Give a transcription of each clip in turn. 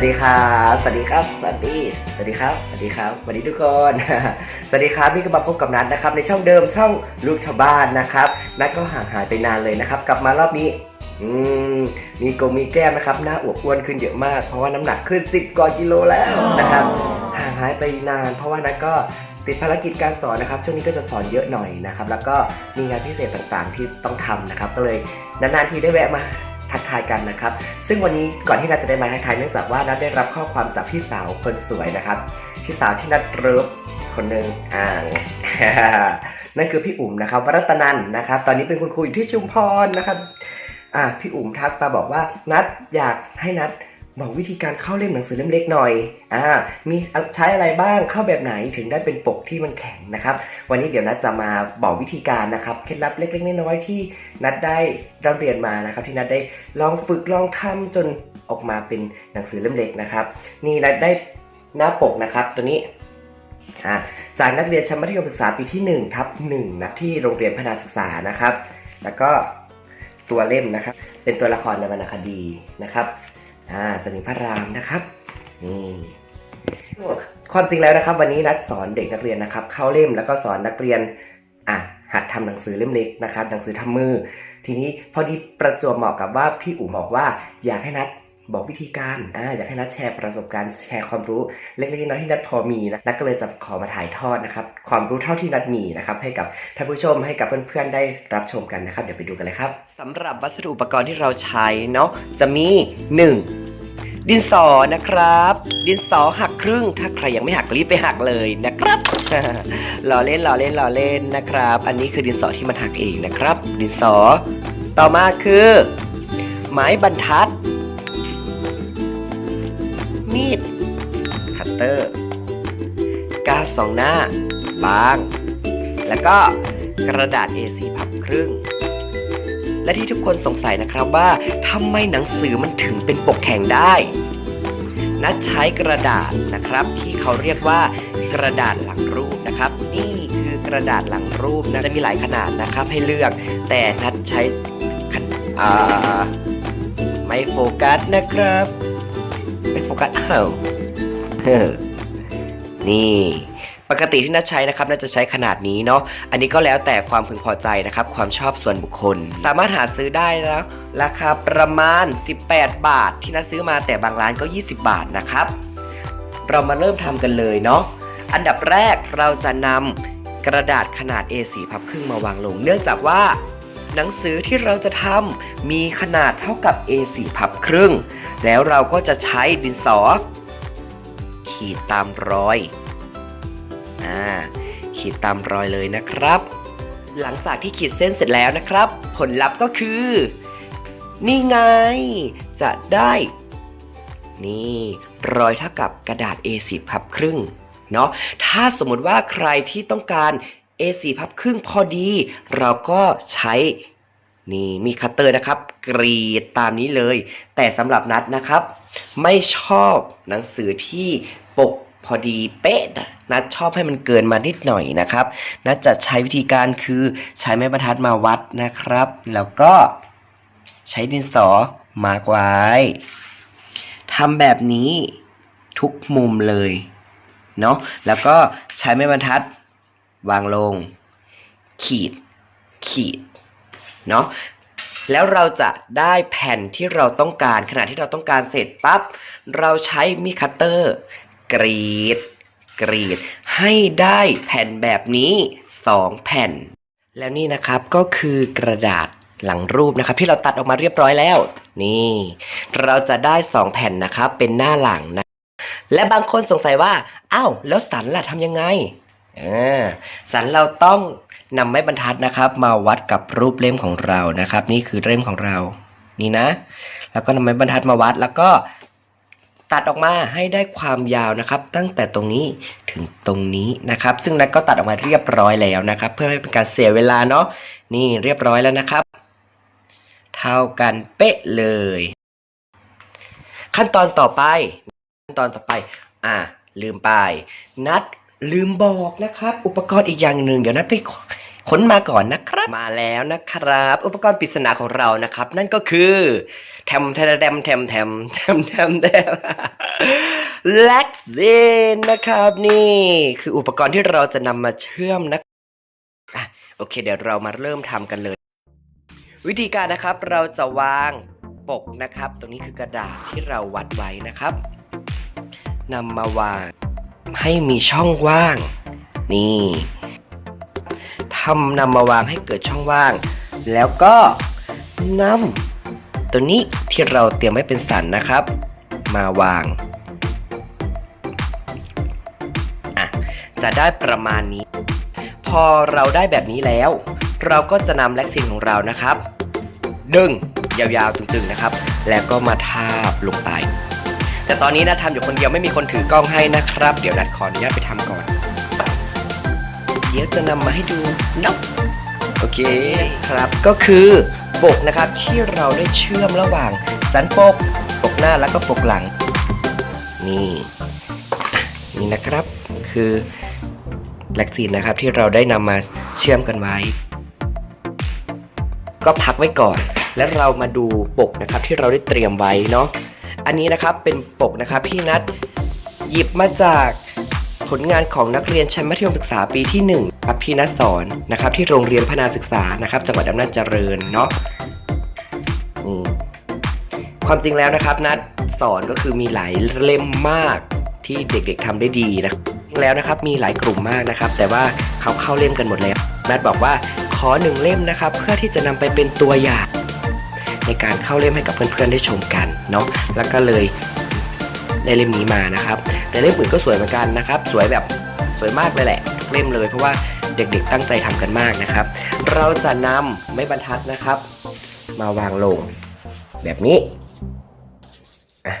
วัสดีครับ สวัสดีครับ สวัสดี สวัสดีครับ สวัสดีครับ สวัสดีทุกคน สวัสดีครับนี่ก็มาพบกับนัทนะครับ ในช่องเดิมช่องลูกชาวบ้านนะครับ นัทก็ห่างหายไปนานเลยนะครับ กลับมารอบนี้อืมมีโกมีแก้มนะครับ หน้าอวบอ้วนขึ้นเยอะมาก เพราะว่าน้ำหนักขึ้น 10กว่ากิโลแล้วนะครับ ห่างหายไปนาน เพราะว่านัทก็ติดภารกิจการสอนนะครับ ช่วงนี้ก็จะสอนเยอะหน่อยนะครับ แล้วก็มีงานพิเศษต่างๆที่ต้องทำนะครับ ก็เลยนานๆทีได้แวะมา ทักทายกันนะครับ ซึ่งวันนี้ก่อนที่นัทจะได้มาทักทายเนื่องจากว่านัทได้รับข้อความจากพี่สาวคนสวยนะครับ พี่สาวที่นัทเริฟคนหนึ่งอ่างนั่นคือพี่อุ๋มนะครับวรัตนันนะครับ ตอนนี้เป็นคุณครูอยู่ที่ชุมพรนะครับอ่าพี่อุ๋มทักมาบอกว่านัดอยากให้นัด บอกวิธีการเข้าเล่มหนังสือเล่มเล็กหน่อย อ่า มีใช้อะไรบ้าง เข้าแบบไหนถึงได้เป็นปกที่มันแข็งนะครับ วันนี้เดี๋ยวนัดจะมาบอกวิธีการนะครับ เคล็ดลับเล็กๆน้อยๆที่นัดได้ร่ำเรียนมานะครับ ที่นัดได้ลองฝึกลองทำจนออกมาเป็นหนังสือเล่มเล็กนะครับ นี่นัดได้หน้าปกนะครับ ตัวนี้จากนักเรียนชั้นมัธยมศึกษาปีที่1ทับ1นะที่โรงเรียนพนาศึกษานะครับ แล้วก็ตัวเล่มนะครับ เป็นตัวละครในวรรณคดีนะครับ อ่าสนิมพระรามนะครับนี่ความจริงแล้วนะครับ วันนี้นัดสอนเด็กนักเรียนนะครับ เข้าเล่มแล้วก็สอนนักเรียนอะหัดทำหนังสือเล่มเล็กนะครับ หนังสือทำมือ ทีนี้พอดีประจวบเหมาะกับว่าพี่อู๋บอกว่าอยากให้นัด บอกวิธีการอ่าอยากให้นัดแชร์ประสบการณ์แชร์ความรู้เล็กๆน้อยๆที่นัดพอมีนะนัดก็เลยจะขอมาถ่ายทอดนะครับความรู้เท่าที่นัดมีนะครับให้กับท่านผู้ชมให้กับเพื่อนๆได้รับชมกันนะครับ เดี๋ยวไปดูกันเลยครับสำหรับวัสดุอุปกรณ์ที่เราใช้เนาะจะมี 1. ดินสอนะครับ ดินสอหักครึ่ง ถ้าใครยังไม่หักรีบไปหักเลยนะครับล้อเล่นล้อเล่นล้อเล่นนะครับ อันนี้คือดินสอที่มันหักเองนะครับ ดินสอ ต่อมาคือ ไม้บรรทัด มีด คัตเตอร์ กาสองหน้า บาง แล้วก็กระดาษ A4 พับครึ่ง และที่ทุกคนสงสัยนะครับว่าทำไมหนังสือมันถึงเป็นปกแข็งได้ นัดใช้กระดาษนะครับ ที่เขาเรียกว่ากระดาษหลังรูปนะครับ นี่คือกระดาษหลังรูปนะจะมีหลายขนาดนะครับให้เลือกแต่นัดใช้ไม่โฟกัสนะครับ ไม่โฟกัสอ้าวเฮ้อนี่ปกติที่นัดใช้นะครับน่าจะใช้ขนาดนี้เนาะ อันนี้ก็แล้วแต่ความพึงพอใจนะครับ ความชอบส่วนบุคคล สามารถหาซื้อได้นะราคาประมาณ 18 บาท ที่นัดซื้อมาแต่บางร้านก็ 20 บาทนะครับ เรามาเริ่มทำกันเลยเนาะ อันดับแรกเราจะนำกระดาษขนาด A4 พับครึ่งมาวางลง เนื่องจากว่า หนังสือที่เราจะทำมีขนาดเท่ากับ A4 พับครึ่ง แล้วเราก็จะใช้ดินสอ ขีดตามรอยอ่าขีดตามรอยเลยนะครับ หลังจากที่ขีดเส้นเสร็จแล้วนะครับ ผลลัพธ์ก็คือ นี่ไง จะได้ นี่รอยเท่ากับกระดาษ A4 พับครึ่งเนาะถ้าสมมติว่าใครที่ต้องการ A4 พับครึ่งพอดี เราก็ใช้ นี่มีคัตเตอร์นะครับ กรีดตามนี้เลย แต่สำหรับนัดนะครับ ไม่ชอบหนังสือที่ปกพอดีเป๊ะนัดชอบให้มันเกินมานิดหน่อยนะครับ นัดจะใช้วิธีการคือใช้ไม้บรรทัดมาวัดนะครับ แล้วก็ใช้ดินสอมาร์กไว้ทำแบบนี้ทุกมุมเลยเนาะแล้วก็ใช้ไม้บรรทัดวางลง ขีด ขีด เนาะแล้วเราจะได้แผ่นที่เราต้องการขณะที่เราต้องการเสร็จปั๊บเราใช้มีดคัตเตอร์ กรีด กรีด ให้ได้แผ่นแบบนี้ 2 แผ่น แล้วนี่นะครับก็คือกระดาษหลังรูปนะครับ ที่เราตัดออกมาเรียบร้อยแล้ว นี่ เราจะได้ 2 แผ่นนะครับ เป็นหน้าหลังนะ และบางคนสงสัยว่าอ้าวแล้วสันล่ะทำยังไงอ่าสันเราต้อง นำไม้บรรทัดนะครับ มาวัดกับรูปเล่มของเรานะครับ นี่คือเล่มของเรานี่นะ แล้วก็นำไม้บรรทัดมาวัดแล้วก็ตัดออกมาให้ได้ความยาวนะครับ ตั้งแต่ตรงนี้ถึงตรงนี้นะครับ ซึ่งนัดก็ตัดออกมาเรียบร้อยแล้วนะครับ เพื่อไม่เป็นการเสียเวลาเนาะนี่เรียบร้อยแล้วนะครับ เท่ากันเป๊ะเลย ขั้นตอนต่อไป ขั้นตอนต่อไป อ่าลืมไป นัด ลืมบอกนะครับ อุปกรณ์อีกอย่างหนึ่งเดี๋ยวนัดไปค้นมาก่อนนะครับ มาแล้วนะครับ อุปกรณ์ปริศนาของเรานะครับ นั่นก็คือแทมแทมแทมแทมแทมแทมแทมแทมแล็กซินนะครับ นี่คืออุปกรณ์ที่เราจะนำมาเชื่อมนะอะโอเค เดี๋ยวเรามาเริ่มทำกันเลย วิธีการนะครับเราจะวางปกนะครับ ตรงนี้คือกระดาษที่เราวัดไว้นะครับนำมาวาง ให้มีช่องว่าง นี่ทำนำมาวางให้เกิดช่องว่าง แล้วก็นำตัวนี้ที่เราเตรียมไว้เป็นสันนะครับ มาวางอะจะได้ประมาณนี้ พอเราได้แบบนี้แล้ว เราก็จะนำแล็กซินของเรานะครับ ดึงยาวๆตึงๆนะครับ แล้วก็มาทาบลงไป แต่ตอนนี้นะทำอยู่คนเดียวไม่มีคนถือกล้องให้นะครับ เดี๋ยวนัดขออนุญาตไปทำก่อน เดี๋ยวจะนำมาให้ดูเนาะโอเคครับก็คือปกนะครับที่เราได้เชื่อมระหว่างสันปกปกหน้าแล้วก็ปกหลัง นี่นี่นะครับคือแล็กซีนนะครับที่เราได้นำมาเชื่อมกันไว้ ก็พักไว้ก่อน แล้วเรามาดูปกนะครับที่เราได้เตรียมไว้เนาะ อันนี้นะครับเป็นปกนะครับพี่นัดหยิบมาจากผลงานของนักเรียนชั้นมัธยมศึกษาปีที่1ครับพี่นัดสอนนะครับ ที่โรงเรียนพนาศึกษานะครับ จังหวัดอำนาจเจริญเนาะความจริงแล้วนะครับ นัดสอนก็คือมีหลายเล่มมากที่เด็กๆทำได้ดีนะครับแล้วนะครับมีหลายกลุ่มมากนะครับ แต่ว่าเขาเข้าเล่มกันหมดแล้วนัดบอกว่าขอหนึ่งเล่มนะครับ เพื่อที่จะนำไปเป็นตัวอย่าง ในการเข้าเล่มให้กับเพื่อนๆได้ชมกันเนาะแล้วก็เลยได้เล่มนี้มานะครับ แต่เล่มอื่นก็สวยเหมือนกันนะครับ สวยแบบสวยมากเลยแหละทุกเล่มเลย เพราะว่าเด็กๆตั้งใจทำกันมากนะครับ เราจะนำไม้บรรทัดนะครับ มาวางลง แบบนี้อะ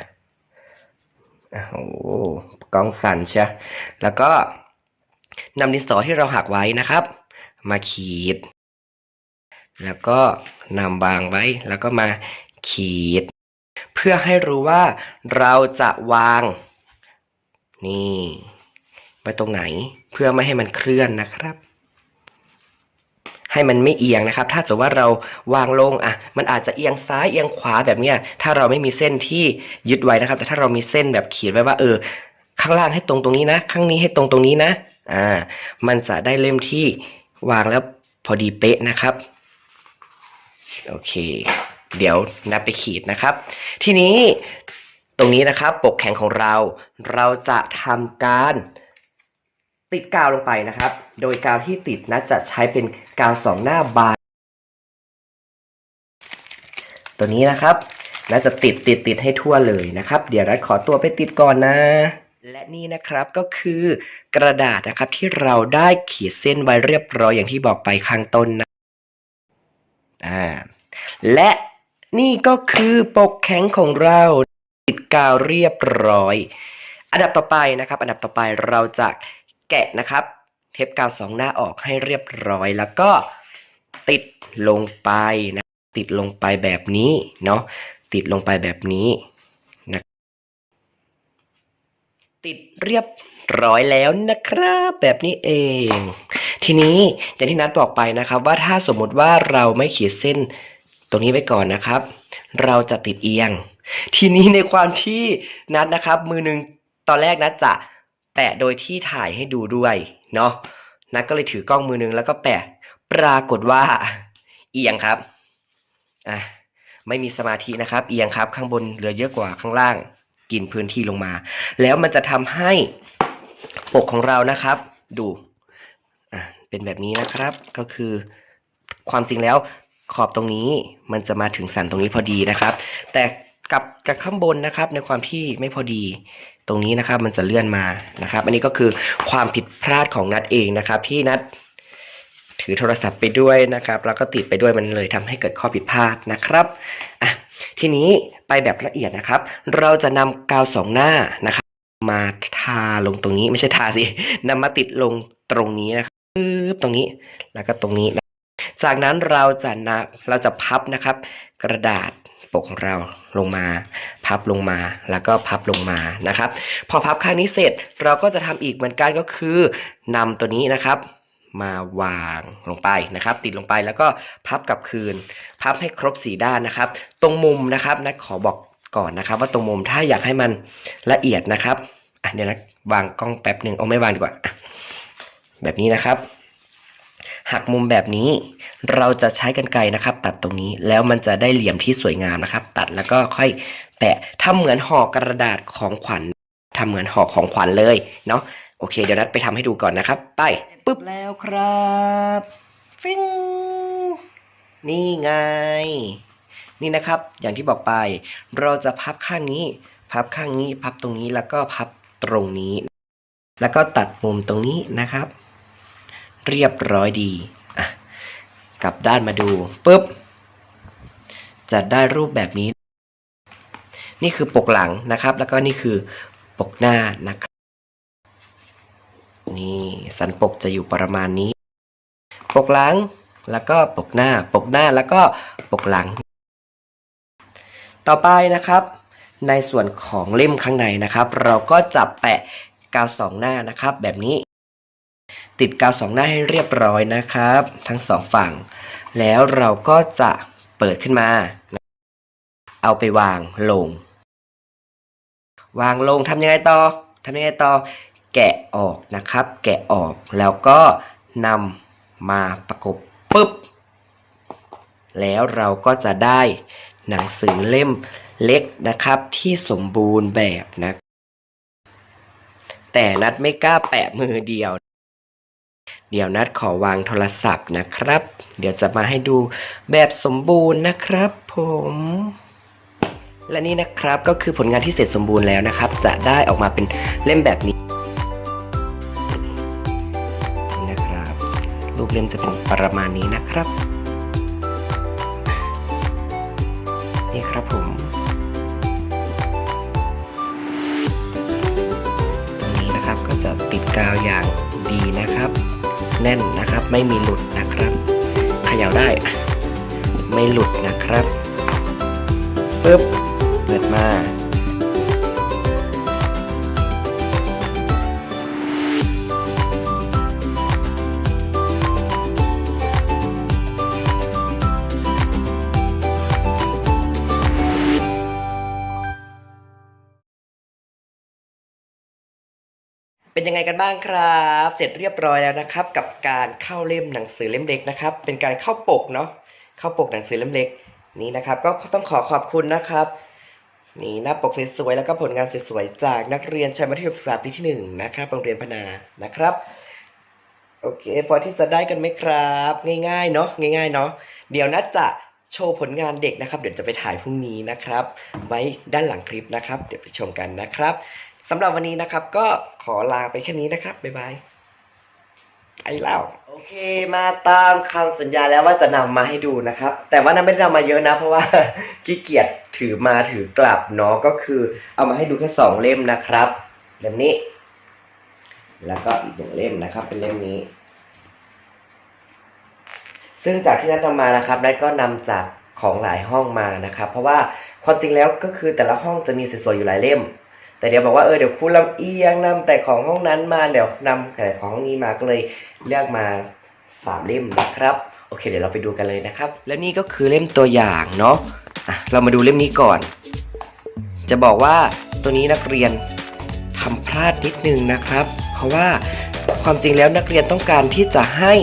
อะโอ้กล้องสั่นเชียแล้วก็นำดินสอที่เราหักไว้นะครับ มาขีด แล้วก็นำวางไว้แล้วก็มาขีด เพื่อให้รู้ว่าเราจะวาง นี่ไว้ตรงไหนเพื่อไม่ให้มันเคลื่อนนะครับ ให้มันไม่เอียงนะครับ ถ้าสมมติว่าเราวางลงอะ มันอาจจะเอียงซ้ายเอียงขวาแบบเนี้ย ถ้าเราไม่มีเส้นที่ยึดไว้นะครับ แต่ถ้าเรามีเส้นแบบขีดไว้ว่า เออ ข้างล่างให้ตรงตรงนี้นะ ข้างนี้ให้ตรงตรงนี้นะ อ่า มันจะได้เล่มที่วางแล้วพอดีเป๊ะนะครับ โอเค เดี๋ยวนับไปขีดนะครับ ทีนี้ตรงนี้นะครับปกแข็งของเรา เราจะทำการติดกาวลงไปนะครับ โดยกาวที่ติดนะจะใช้เป็นกาวสองหน้าบานตัวนี้นะครับน่าจะติดติดติดให้ทั่วเลยนะครับ เดี๋ยวรัดขอตัวไปติดก่อนนะ และนี่นะครับก็คือกระดาษนะครับที่เราได้ขีดเส้นไว้เรียบร้อยอย่างที่บอกไปข้างต้นนะ อ่าและนี่ก็คือปกแข็งของเราติดกาวเรียบร้อย อันดับต่อไปนะครับ อันดับต่อไปเราจะแกะนะครับ เทปกาวสองหน้าออกให้เรียบร้อยแล้วก็ติดลงไปนะติดลงไปแบบนี้เนาะติดลงไปแบบนี้นะติดเรียบร้อยแล้วนะครับ แบบนี้เอง ทีนี้อย่างที่นัดบอกไปนะครับว่าถ้าสมมุติว่าเราไม่ขีดเส้นตรงนี้ไว้ก่อนนะครับ เราจะติดเอียง ทีนี้ในความที่นัดนะครับ มือหนึ่งตอนแรกนัดจะแปะโดยที่ถ่ายให้ดูด้วยเนาะนัดก็เลยถือกล้องมือหนึ่งแล้วก็แปะปรากฏว่าเอียงครับอะไม่มีสมาธินะครับ เอียงครับข้างบนเหลือเยอะกว่าข้างล่าง กินพื้นที่ลงมา แล้วมันจะทำให้ปกของเรานะครับ ดู เป็นแบบนี้นะครับ ก็คือความจริงแล้วขอบตรงนี้มันจะมาถึงสันตรงนี้พอดีนะครับ แต่กับกับข้างบนนะครับในความที่ไม่พอดีตรงนี้นะครับมันจะเลื่อนมานะครับ อันนี้ก็คือความผิดพลาดของนัดเองนะครับที่นัดถือโทรศัพท์ไปด้วยนะครับแล้วก็ติดไปด้วยมันเลยทำให้เกิดข้อผิดพลาดนะครับอะทีนี้ไปแบบละเอียดนะครับ เราจะนำกาวสองหน้านะครับ มาทาลงตรงนี้ไม่ใช่ทาสินำมาติดลงตรงนี้นะครับ ตรงนี้แล้วก็ตรงนี้นะจากนั้นเราจะนะเราจะพับนะครับ กระดาษปกของเราลงมา พับลงมาแล้วก็พับลงมานะครับ พอพับข้างนี้เสร็จเราก็จะทำอีกเหมือนกันก็คือนำตัวนี้นะครับ มาวางลงไปนะครับ ติดลงไปแล้วก็พับกลับคืน พับให้ครบสีด้านนะครับ ตรงมุมนะครับนัดขอบอกก่อนนะครับ ว่าตรงมุมถ้าอยากให้มันละเอียดนะครับอะเดี๋ยวนะวางกล้องแป๊บหนึ่งเอาไม่วางดีกว่า แบบนี้นะครับ หักมุมแบบนี้เราจะใช้กันไกรนะครับ ตัดตรงนี้แล้วมันจะได้เหลี่ยมที่สวยงามนะครับ ตัดแล้วก็ค่อยแปะทำเหมือนห่อกระดาษของขวัญทำเหมือนห่อของขวัญเลยเนาะโอเค เดี๋ยวนัดไปทำให้ดูก่อนนะครับ ไปปุ๊บแล้วครับฟิงนี่ไง นี่นะครับ อย่างที่บอกไป เราจะพับข้างนี้ พับข้างนี้ พับตรงนี้แล้วก็พับตรงนี้ แล้วก็ตัดมุมตรงนี้นะครับ เรียบร้อยดีอะกลับด้านมาดูปุ๊บจะได้รูปแบบนี้ นี่คือปกหลังนะครับ แล้วก็นี่คือปกหน้านะครับนี่สันปกจะอยู่ประมาณนี้ ปกหลังแล้วก็ปกหน้า ปกหน้าแล้วก็ปกหลัง ต่อไปนะครับ ในส่วนของเล่มข้างในนะครับ เราก็จะแปะกาวสองหน้านะครับ แบบนี้ ติดกาวสองหน้าให้เรียบร้อยนะครับ ทั้งสองฝั่ง แล้วเราก็จะเปิดขึ้นมา เอาไปวางลง วางลงทำยังไงต่อทำยังไงต่อ แกะออกนะครับ แกะออกแล้วก็นำมาประกบปุ๊บ แล้วเราก็จะได้หนังสือเล่มเล็กนะครับที่สมบูรณ์แบบนะ แต่นัดไม่กล้าแปะมือเดียว เดี๋ยวนัดขอวางโทรศัพท์นะครับ เดี๋ยวจะมาให้ดูแบบสมบูรณ์นะครับผมและนี่นะครับก็คือผลงานที่เสร็จสมบูรณ์แล้วนะครับ จะได้ออกมาเป็นเล่มแบบนี้นะครับ รูปเล่มจะเป็นประมาณนี้นะครับนี่ครับผมตรงนี้นะครับก็จะติดกาวอย่างดีนะครับ แน่นนะครับ ไม่มีหลุดนะครับเขย่าได้ ไม่หลุดนะครับปึ๊บเปิดมา เป็นยังไงกันบ้างครับ เสร็จเรียบร้อยแล้วนะครับ กับการเข้าเล่มหนังสือเล่มเล็กนะครับ เป็นการเข้าปกเนาะเข้าปกหนังสือเล่มเล็กนี้นะครับ ก็ต้องขอขอบคุณนะครับนี่หน้าปกสวยๆแล้วก็ผลงานสวยๆจากนักเรียนชั้นมัธยมศึกษาปีที่หนึ่งนะครับโรงเรียนพนานะครับโอเคพอที่จะได้กันไหมครับ ง่ายๆเนาะง่าย ๆ เนาะเดี๋ยวนัดจะโชว์ผลงานเด็กนะครับ เดี๋ยวจะไปถ่ายพรุ่งนี้นะครับ ไว้ด้านหลังคลิปนะครับ เดี๋ยวไปชมกันนะครับ สำหรับวันนี้นะครับ ก็ขอลาไปแค่นี้นะครับ บ๊ายบายไอ้เล่าโอเคมาตามคำสัญญาแล้วว่าจะนำมาให้ดูนะครับ แต่ว่านั้นไม่ได้นำมาเยอะนะ เพราะว่าขี้เกียจถือมาถือกลับเนาะก็คือ เอามาให้ดูแค่สองเล่มนะครับเล่มนี้ แล้วก็อีกหนึ่งเล่มนะครับ เป็นเล่มนี้ ซึ่งจากที่นัดนำมานะครับนัดก็นำจากของหลายห้องมานะครับ เพราะว่าความจริงแล้วก็คือแต่ละห้องจะมีสวยๆอยู่หลายเล่ม แต่เดี๋ยวบอกว่าเออเดี๋ยวครูลำเอียงนำแต่ของห้องนั้นมาเดี๋ยวนำแต่ของห้องนี้มาก็เลยเลือกมาสามเล่มนะครับโอเค เดี๋ยวเราไปดูกันเลยนะครับ และนี่ก็คือเล่มตัวอย่างเนาะอะเรามาดูเล่มนี้ก่อน จะบอกว่าตัวนี้นักเรียนทำพลาดนิดนึงนะครับ เพราะว่าความจริงแล้วนักเรียนต้องการที่จะให้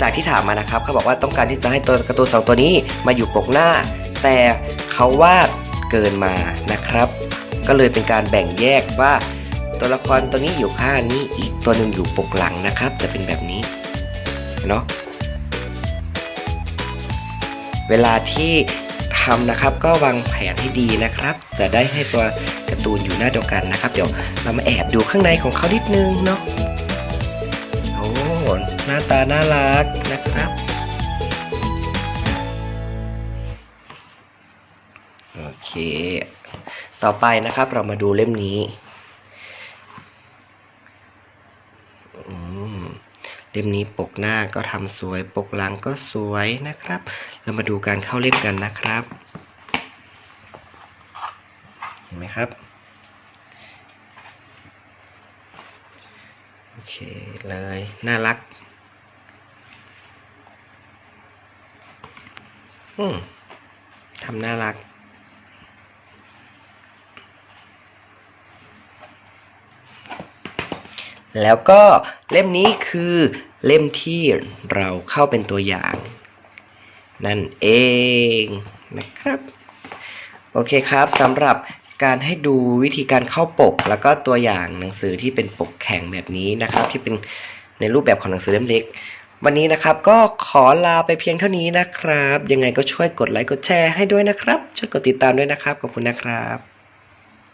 จากที่ถามมานะครับเขาบอกว่าต้องการที่จะให้ตัวการ์ตูนสองตัวนี้มาอยู่ปกหน้า แต่เขาวาดเกินมานะครับ ก็เลยเป็นการแบ่งแยกว่า ตัวละครตัวนี้อยู่ข้างนี้อีกตัวหนึ่งอยู่ปกหลังนะครับ จะเป็นแบบนี้เนาะเวลาที่ทำนะครับก็วางแผนให้ดีนะครับ จะได้ให้ตัวการ์ตูนอยู่หน้าเดียวกันนะครับ เดี๋ยวเรามาแอบดูข้างในของเขานิดนึงเนาะโอ้หน้าตาน่ารักนะครับโอเค ต่อไปนะครับเรามาดูเล่มนี้เล่มนี้ปกหน้าก็ทำสวยปกหลังก็สวยนะครับ เรามาดูการเข้าเล่มกันนะครับ เห็นไหมครับ โอเคเลย น่ารัก อืมทำน่ารัก แล้วก็เล่มนี้คือเล่มที่เราเข้าเป็นตัวอย่าง นั่นเองนะครับ โอเคครับสำหรับการให้ดูวิธีการเข้าปก แล้วก็ตัวอย่างหนังสือที่เป็นปกแข็งแบบนี้นะครับ ที่เป็นในรูปแบบของหนังสือเล่มเล็ก วันนี้นะครับก็ขอลาไปเพียงเท่านี้นะครับ ยังไงก็ช่วยกดไลค์กดแชร์ให้ด้วยนะครับ ช่วยกดติดตามด้วยนะครับ ขอบคุณนะครับ